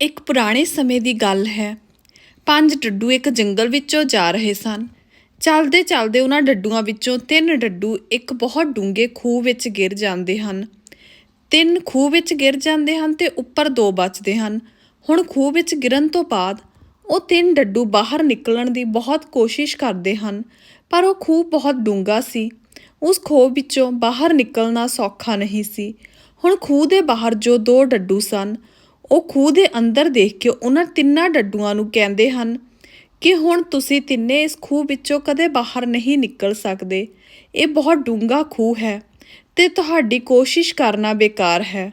ਇੱਕ ਪੁਰਾਣੇ ਸਮੇਂ ਦੀ ਗੱਲ ਹੈ। ਪੰਜ ਡੱਡੂ ਇੱਕ ਜੰਗਲ ਵਿੱਚੋਂ ਜਾ ਰਹੇ ਸਨ। ਚੱਲਦੇ ਚੱਲਦੇ ਉਹਨਾਂ ਡੱਡੂਆਂ ਵਿੱਚੋਂ ਤਿੰਨ ਡੱਡੂ ਇੱਕ ਬਹੁਤ ਡੂੰਘੇ ਖੂਹ ਵਿੱਚ ਗਿਰ ਜਾਂਦੇ ਹਨ। ਤਿੰਨ ਖੂਹ ਵਿੱਚ ਗਿਰ ਜਾਂਦੇ ਹਨ ਤੇ ਉੱਪਰ ਦੋ ਬਚਦੇ ਹਨ। ਹੁਣ ਖੂਹ ਵਿੱਚ ਗਿਰਨ ਤੋਂ ਬਾਅਦ ਉਹ ਤਿੰਨ ਡੱਡੂ ਬਾਹਰ ਨਿਕਲਣ ਦੀ ਬਹੁਤ ਕੋਸ਼ਿਸ਼ ਕਰਦੇ ਹਨ, ਪਰ ਉਹ ਖੂਹ ਬਹੁਤ ਡੂੰਘਾ ਸੀ। ਉਸ ਖੂਹ ਵਿੱਚੋਂ ਬਾਹਰ ਨਿਕਲਣਾ ਸੌਖਾ ਨਹੀਂ ਸੀ। ਹੁਣ ਖੂਹ ਦੇ ਬਾਹਰ ਜੋ ਦੋ ਡੱਡੂ ਸਨ ਉਹ ਖੂਹ ਦੇ ਅੰਦਰ ਦੇਖ ਕੇ ਉਹਨਾਂ ਤਿੰਨਾਂ ਡੱਡੂਆਂ ਨੂੰ ਕਹਿੰਦੇ ਹਨ ਕਿ ਹੁਣ ਤੁਸੀਂ ਤਿੰਨੇ ਇਸ ਖੂਹ ਵਿੱਚੋਂ ਕਦੇ ਬਾਹਰ ਨਹੀਂ ਨਿਕਲ ਸਕਦੇ। ਇਹ ਬਹੁਤ ਡੂੰਘਾ ਖੂਹ ਹੈ ਤੇ ਤੁਹਾਡੀ ਕੋਸ਼ਿਸ਼ ਕਰਨਾ ਬੇਕਾਰ ਹੈ।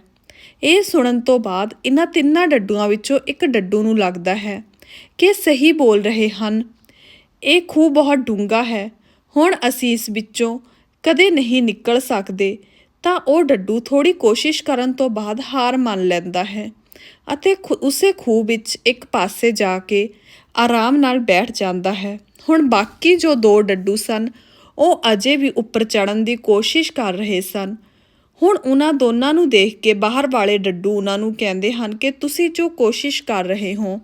ਇਹ ਸੁਣਨ ਤੋਂ ਬਾਅਦ ਇਹਨਾਂ ਤਿੰਨਾਂ ਡੱਡੂਆਂ ਵਿੱਚੋਂ ਇੱਕ ਡੱਡੂ ਨੂੰ ਲੱਗਦਾ ਹੈ ਕਿ ਸਹੀ ਬੋਲ ਰਹੇ ਹਨ। ਇਹ ਖੂਹ ਬਹੁਤ ਡੂੰਘਾ ਹੈ। ਹੁਣ ਅਸੀਂ ਇਸ ਵਿੱਚੋਂ ਕਦੇ ਨਹੀਂ ਨਿਕਲ ਸਕਦੇ ਤਾਂ ਉਹ ਡੱਡੂ ਥੋੜੀ ਕੋਸ਼ਿਸ਼ ਕਰਨ ਤੋਂ ਬਾਅਦ ਹਾਰ ਮੰਨ ਲੈਂਦਾ ਹੈ। ਅਤੇ ਖੁ- ਉਸੇ ਖੂਹ ਵਿੱਚ ਇੱਕ ਪਾਸੇ ਜਾ ਕੇ ਆਰਾਮ ਨਾਲ ਬੈਠ ਜਾਂਦਾ ਹੈ। ਹੁਣ ਬਾਕੀ ਜੋ ਦੋ ਡੱਡੂ ਸਨ, ਉਹ ਅਜੇ ਵੀ ਉੱਪਰ ਚੜਨ ਦੀ ਕੋਸ਼ਿਸ਼ ਕਰ ਰਹੇ ਸਨ। ਹੁਣ ਉਹਨਾਂ ਦੋਨਾਂ ਨੂੰ ਦੇਖ ਕੇ ਬਾਹਰ ਵਾਲੇ ਡੱਡੂ ਉਹਨਾਂ ਨੂੰ ਕਹਿੰਦੇ ਹਨ ਕਿ ਤੁਸੀਂ ਜੋ ਕੋਸ਼ਿਸ਼ ਕਰ ਰਹੇ ਹੋ,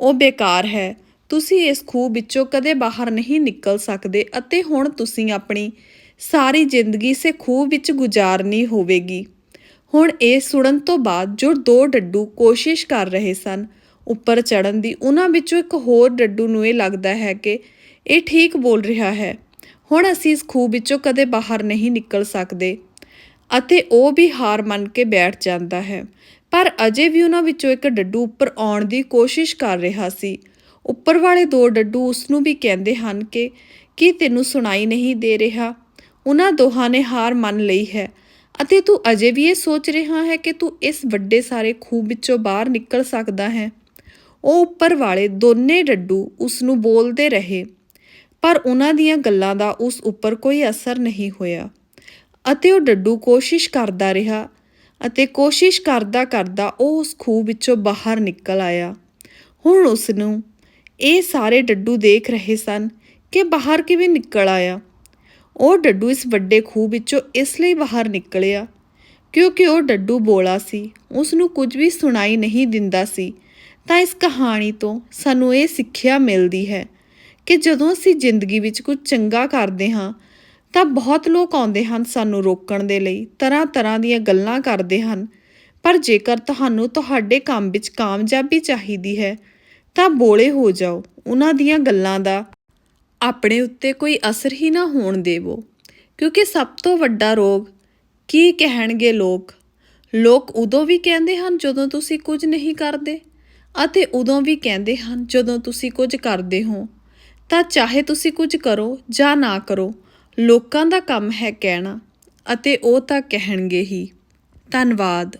ਉਹ ਬੇਕਾਰ ਹੈ। ਤੁਸੀਂ ਇਸ ਖੂਹ ਵਿੱਚੋਂ ਕਦੇ ਬਾਹਰ ਨਹੀਂ ਨਿਕਲ ਸਕਦੇ ਅਤੇ ਹੁਣ ਤੁਸੀਂ ਆਪਣੀ ਸਾਰੀ ਜ਼ਿੰਦਗੀ ਸੇ ਖੂਹ ਵਿੱਚ ਗੁਜ਼ਾਰਨੀ ਹੋਵੇਗੀ। ਹੁਣ ਇਹ ਸੁਣਨ ਤੋਂ ਬਾਅਦ ਜੋ ਦੋ ਡੱਡੂ ਕੋਸ਼ਿਸ਼ ਕਰ ਰਹੇ ਸਨ, ਉੱਪਰ ਚੜਨ ਦੀ, ਉਹਨਾਂ ਵਿੱਚੋਂ ਇੱਕ ਹੋਰ ਡੱਡੂ ਨੂੰ ਇਹ ਲੱਗਦਾ ਹੈ ਕਿ ਇਹ ਠੀਕ ਬੋਲ ਰਿਹਾ ਹੈ। ਹੁਣ ਅਸੀਂ ਇਸ ਖੂਹ ਵਿੱਚੋਂ ਕਦੇ ਬਾਹਰ ਨਹੀਂ ਨਿਕਲ ਸਕਦੇ ਅਤੇ ਉਹ ਵੀ ਹਾਰ ਮੰਨ ਕੇ ਬੈਠ ਜਾਂਦਾ ਹੈ। ਪਰ ਅਜੇ ਵੀ ਉਹਨਾਂ ਵਿੱਚੋਂ ਇੱਕ ਡੱਡੂ ਉੱਪਰ ਆਉਣ ਦੀ ਕੋਸ਼ਿਸ਼ ਕਰ ਰਿਹਾ ਸੀ। ਉੱਪਰ ਵਾਲੇ ਦੋ ਡੱਡੂ ਉਸ ਨੂੰ ਵੀ ਕਹਿੰਦੇ ਹਨ ਕਿ, ਕੀ ਤੈਨੂੰ ਸੁਣਾਈ ਨਹੀਂ ਦੇ ਰਿਹਾ? ਉਹਨਾਂ ਦੋਹਾਂ ਨੇ ਹਾਰ ਮੰਨ ਲਈ ਹੈ। ਅਤੇ ਤੂੰ ਅਜੇ ਵੀ ਇਹ ਸੋਚ ਰਿਹਾ ਹੈ ਕਿ ਤੂੰ ਇਸ ਵੱਡੇ ਸਾਰੇ ਖੂਹ ਵਿੱਚੋਂ ਬਾਹਰ ਨਿਕਲ ਸਕਦਾ ਹੈ। ਉਹ ਉੱਪਰ ਵਾਲੇ ਦੋਨੇ ਡੱਡੂ ਉਸ ਨੂੰ ਬੋਲਦੇ ਰਹੇ, ਪਰ ਉਹਨਾਂ ਦੀਆਂ ਗੱਲਾਂ ਦਾ ਉਸ ਉੱਪਰ ਕੋਈ ਅਸਰ ਨਹੀਂ ਹੋਇਆ। ਅਤੇ ਉਹ ਡੱਡੂ ਕੋਸ਼ਿਸ਼ ਕਰਦਾ ਰਿਹਾ ਅਤੇ ਕੋਸ਼ਿਸ਼ ਕਰਦਾ ਕਰਦਾ ਉਹ ਉਸ ਖੂਹ ਵਿੱਚੋਂ ਬਾਹਰ ਨਿਕਲ ਆਇਆ। ਹੁਣ ਉਸ ਨੂੰ ਇਹ ਸਾਰੇ ਡੱਡੂ ਦੇਖ ਰਹੇ ਸਨ ਕਿ ਬਾਹਰ ਕਿਵੇਂ ਨਿਕਲ ਆਇਆ। ਉਹ ਡੱਡੂ ਇਸ ਵੱਡੇ ਖੂਹ ਵਿੱਚੋਂ ਇਸ ਲਈ ਬਾਹਰ ਨਿਕਲਿਆ। ਕਿਉਂਕਿ ਉਹ ਡੱਡੂ ਬੋਲਾ ਸੀ ਉਸ ਨੂੰ ਕੁਝ ਵੀ ਸੁਣਾਈ ਨਹੀਂ ਦਿੰਦਾ ਸੀ, ਤਾਂ ਇਸ ਕਹਾਣੀ ਤੋਂ ਸਾਨੂੰ ਇਹ ਸਿੱਖਿਆ ਮਿਲਦੀ ਹੈ ਕਿ ਜਦੋਂ ਅਸੀਂ ਜ਼ਿੰਦਗੀ ਵਿੱਚ ਕੁਝ ਚੰਗਾ ਕਰਦੇ ਹਾਂ, ਤਾਂ ਬਹੁਤ ਲੋਕ ਆਉਂਦੇ ਹਨ ਸਾਨੂੰ ਰੋਕਣ ਦੇ ਲਈ ਤਰ੍ਹਾਂ ਤਰ੍ਹਾਂ ਦੀਆਂ ਗੱਲਾਂ ਕਰਦੇ ਹਨ। ਪਰ ਜੇਕਰ ਤੁਹਾਨੂੰ ਤੁਹਾਡੇ ਕੰਮ ਵਿੱਚ ਕਾਮਯਾਬੀ ਚਾਹੀਦੀ ਹੈ, ਤਾਂ ਬੋਲੇ ਹੋ ਜਾਓ, ਉਹਨਾਂ ਦੀਆਂ ਗੱਲਾਂ ਦਾ ਆਪਣੇ ਉੱਤੇ ਕੋਈ ਅਸਰ ਹੀ ਨਾ ਹੋਣ ਦੇਵੋ। ਕਿਉਂਕਿ ਸਭ ਤੋਂ ਵੱਡਾ ਰੋਗ ਕੀ ਕਹਿਣਗੇ ਲੋਕ? ਲੋਕ ਉਦੋਂ ਵੀ ਕਹਿੰਦੇ ਹਨ ਜਦੋਂ ਤੁਸੀਂ ਕੁਝ ਨਹੀਂ ਕਰਦੇ ਅਤੇ ਉਦੋਂ ਵੀ ਕਹਿੰਦੇ ਹਨ ਜਦੋਂ ਤੁਸੀਂ ਕੁਝ ਕਰਦੇ ਹੋ। ਤਾਂ ਚਾਹੇ ਤੁਸੀਂ ਕੁਝ ਕਰੋ ਜਾਂ ਨਾ ਕਰੋ, ਲੋਕਾਂ ਦਾ ਕੰਮ ਹੈ ਕਹਿਣਾ ਅਤੇ ਉਹ ਤਾਂ ਕਹਿਣਗੇ ਹੀ। ਧੰਨਵਾਦ।